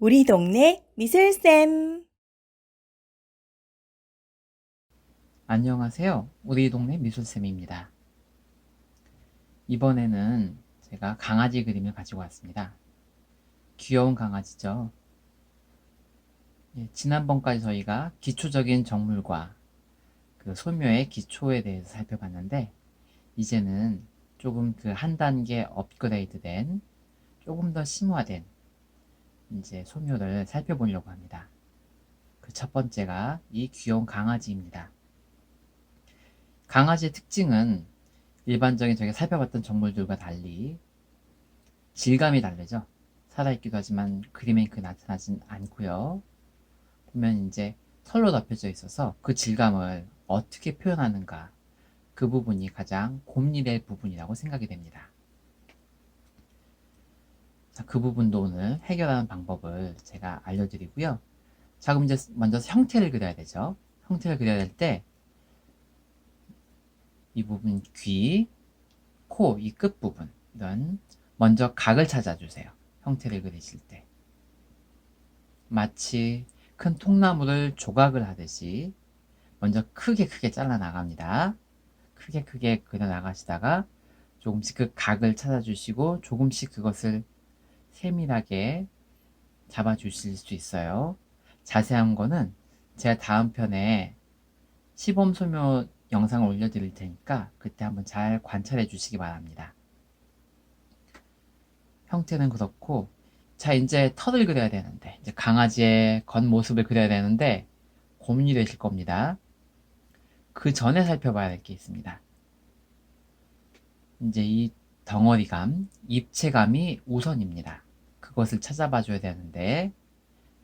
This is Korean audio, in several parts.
우리 동네 미술쌤. 안녕하세요. 우리 동네 미술쌤입니다. 이번에는 제가 강아지 그림을 가지고 왔습니다. 귀여운 강아지죠. 예, 지난번까지 저희가 기초적인 정물과 그 소묘의 기초에 대해서 살펴봤는데, 이제는 조금 그 한 단계 업그레이드 된, 조금 더 심화된 이제 소묘를 살펴보려고 합니다. 그 첫 번째가 이 귀여운 강아지입니다. 강아지의 특징은 일반적인 저희가 살펴봤던 정물들과 달리 질감이 다르죠. 살아있기도 하지만 그림에 그 나타나진 않고요. 보면 이제 털로 덮여져 있어서 그 질감을 어떻게 표현하는가 그 부분이 가장 고민될 부분이라고 생각이 됩니다. 자, 그 부분도 오늘 해결하는 방법을 제가 알려드리고요. 자, 그럼 이제 먼저 형태를 그려야 되죠. 형태를 그려야 될 때, 이 부분 귀, 코, 이 끝부분, 이런 먼저 각을 찾아주세요. 형태를 그리실 때. 마치 큰 통나무를 조각을 하듯이 먼저 크게 크게 잘라 나갑니다. 크게 크게 그려 나가시다가 조금씩 그 각을 찾아주시고 조금씩 그것을 세밀하게 잡아 주실 수 있어요. 자세한 거는 제가 다음 편에 시범 소묘 영상을 올려드릴 테니까 그때 한번 잘 관찰해 주시기 바랍니다. 형태는 그렇고 자 이제 털을 그려야 되는데 이제 강아지의 겉모습을 그려야 되는데 고민이 되실 겁니다. 그 전에 살펴봐야 될 게 있습니다. 이제 이 덩어리감, 입체감이 우선입니다. 그것을 찾아봐 줘야 되는데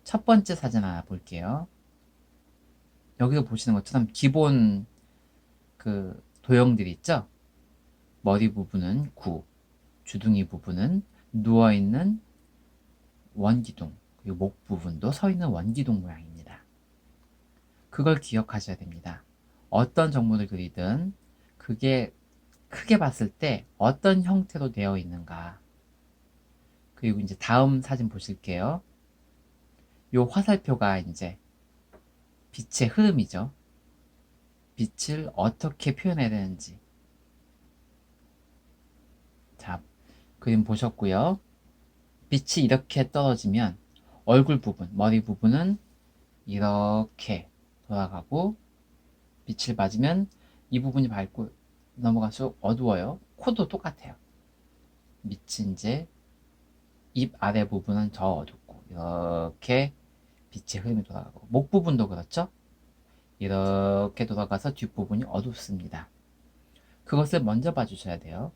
첫 번째 사진 하나 볼게요. 여기서 보시는 것처럼 기본 그 도형들이 있죠? 머리 부분은 구, 주둥이 부분은 누워있는 원기둥, 그리고 목 부분도 서 있는 원기둥 모양입니다. 그걸 기억하셔야 됩니다. 어떤 정물을 그리든 그게 크게 봤을 때 어떤 형태로 되어 있는가. 그리고 이제 다음 사진 보실게요. 요 화살표가 이제 빛의 흐름이죠. 빛을 어떻게 표현해야 되는지. 자, 그림 보셨고요. 빛이 이렇게 떨어지면 얼굴 부분, 머리 부분은 이렇게 돌아가고 빛을 맞으면 이 부분이 밝고 넘어갈수록 어두워요. 코도 똑같아요. 밑이 이제 입 아래 부분은 더 어둡고 이렇게 빛의 흐름이 돌아가고 목 부분도 그렇죠? 이렇게 돌아가서 뒷부분이 어둡습니다. 그것을 먼저 봐주셔야 돼요.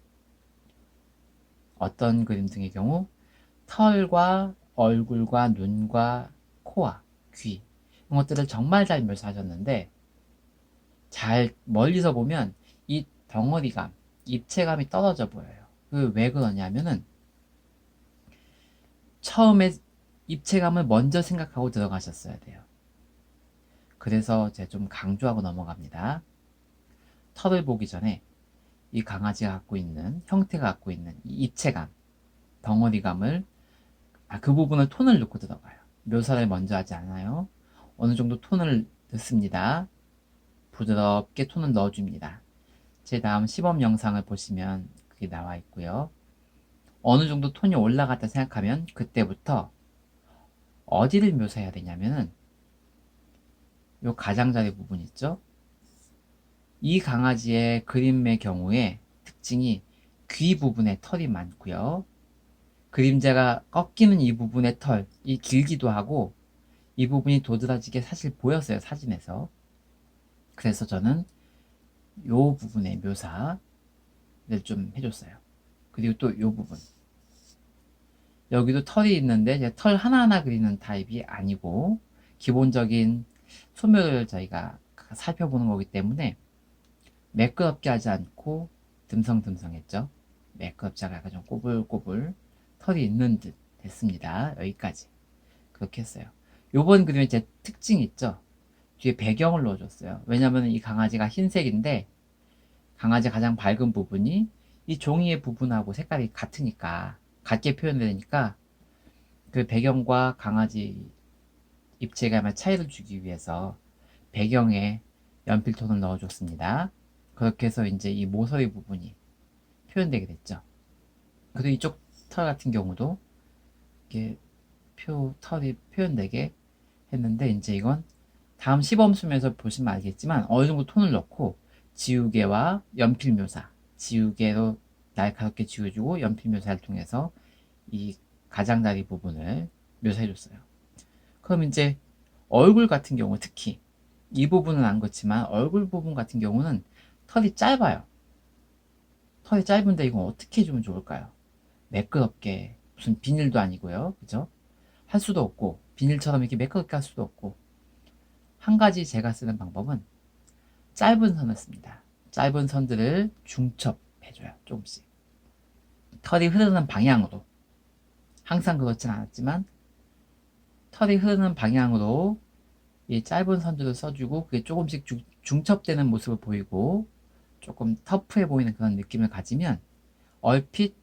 어떤 그림 등의 경우 털과 얼굴과 눈과 코와 귀 이런 것들을 정말 잘 묘사하셨는데 잘 멀리서 보면 이 덩어리감, 입체감이 떨어져 보여요. 그 왜 그러냐면은 처음에 입체감을 먼저 생각하고 들어가셨어야 돼요. 그래서 제가 좀 강조하고 넘어갑니다. 털을 보기 전에 이 강아지가 갖고 있는 형태가 갖고 있는 이 입체감, 덩어리감을 아, 그 부분을 톤을 넣고 들어가요. 묘사를 먼저 하지 않아요. 어느 정도 톤을 넣습니다. 부드럽게 톤을 넣어줍니다. 제 다음 시범 영상을 보시면 그게 나와 있고요. 어느 정도 톤이 올라갔다 생각하면 그때부터 어디를 묘사해야 되냐면은 요 가장자리 부분 있죠? 이 강아지의 그림의 경우에 특징이 귀 부분에 털이 많고요. 그림자가 꺾이는 이 부분의 털, 이 길기도 하고 이 부분이 도드라지게 사실 보였어요, 사진에서. 그래서 저는 요 부분의 묘사를 좀 해줬어요. 그리고 또 요 부분. 여기도 털이 있는데 털 하나하나 그리는 타입이 아니고 기본적인 소묘를 저희가 살펴보는 거기 때문에 매끄럽게 하지 않고 듬성듬성했죠. 매끄럽지 않고 약간 좀 꼬불꼬불 털이 있는 듯 됐습니다. 여기까지. 그렇게 했어요. 요번 그림의 제 특징이 있죠. 뒤에 배경을 넣어줬어요. 왜냐면 이 강아지가 흰색인데 강아지 가장 밝은 부분이 이 종이의 부분하고 색깔이 같으니까 같게 표현되니까 그그 배경과 강아지 입체감의 차이를 주기 위해서 배경에 연필 톤을 넣어줬습니다. 그렇게 해서 이제 이 모서리 부분이 표현되게 됐죠. 그리고 이쪽 털 같은 경우도 이렇게 표, 털이 표현되게 했는데 이제 이건 다음 시범수면에서 보시면 알겠지만 어느 정도 톤을 넣고 지우개와 연필 묘사, 지우개로 날카롭게 지워주고 연필 묘사를 통해서 이 가장자리 부분을 묘사해줬어요. 그럼 이제 얼굴 같은 경우 특히 이 부분은 안 그렇지만 얼굴 부분 같은 경우는 털이 짧아요. 털이 짧은데 이건 어떻게 해주면 좋을까요? 매끄럽게 무슨 비닐도 아니고요. 그죠? 할 수도 없고 비닐처럼 이렇게 매끄럽게 할 수도 없고 한 가지 제가 쓰는 방법은 짧은 선을 씁니다. 짧은 선들을 중첩해줘요. 조금씩. 털이 흐르는 방향으로. 항상 그렇진 않았지만 털이 흐르는 방향으로 이 짧은 선들을 써주고 그게 조금씩 중, 중첩되는 모습을 보이고 조금 터프해 보이는 그런 느낌을 가지면 얼핏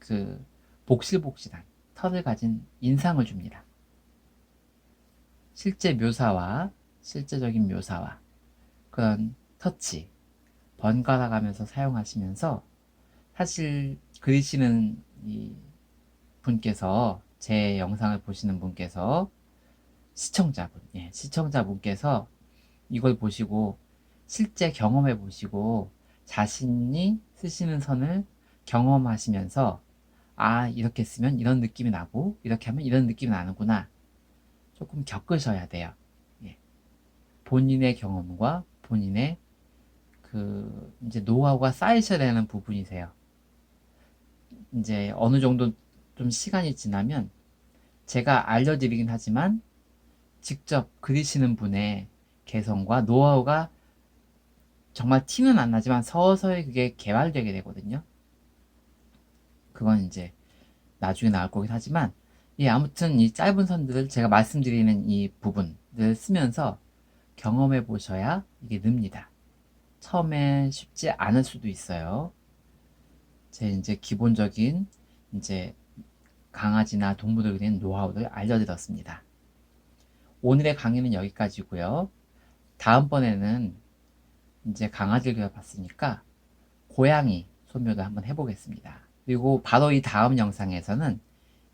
그 복실복실한 털을 가진 인상을 줍니다. 실제 묘사와 실제적인 묘사와 그런 터치 번갈아 가면서 사용하시면서 사실 그리시는 이 분께서 제 영상을 보시는 분께서 시청자분, 예, 시청자분께서 이걸 보시고 실제 경험해 보시고 자신이 쓰시는 선을 경험하시면서 아, 이렇게 쓰면 이런 느낌이 나고 이렇게 하면 이런 느낌이 나는구나. 조금 겪으셔야 돼요. 예. 본인의 경험과 본인의 그 이제 노하우가 쌓이셔야 되는 부분이세요. 이제 어느 정도 좀 시간이 지나면 제가 알려드리긴 하지만 직접 그리시는 분의 개성과 노하우가 정말 티는 안 나지만 서서히 그게 개발되게 되거든요. 그건 이제 나중에 나올 거긴 하지만 예, 아무튼 이 짧은 선들을 제가 말씀드리는 이 부분을 쓰면서 경험해 보셔야 이게 늡니다. 처음에 쉽지 않을 수도 있어요. 제 이제 기본적인 이제 강아지나 동물을 그리는 노하우를 알려드렸습니다. 오늘의 강의는 여기까지고요. 다음번에는 이제 강아지를 그려봤으니까 고양이 소묘도 한번 해보겠습니다. 그리고 바로 이 다음 영상에서는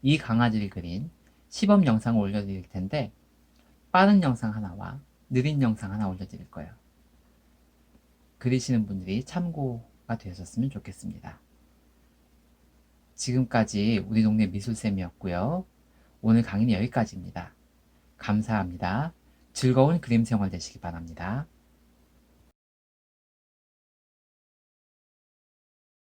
이 강아지를 그린 시범 영상을 올려드릴 텐데 빠른 영상 하나와 느린 영상 하나 올려드릴 거예요. 그리시는 분들이 참고가 되셨으면 좋겠습니다. 지금까지 우리 동네 미술쌤이었고요. 오늘 강의는 여기까지입니다. 감사합니다. 즐거운 그림 생활 되시기 바랍니다.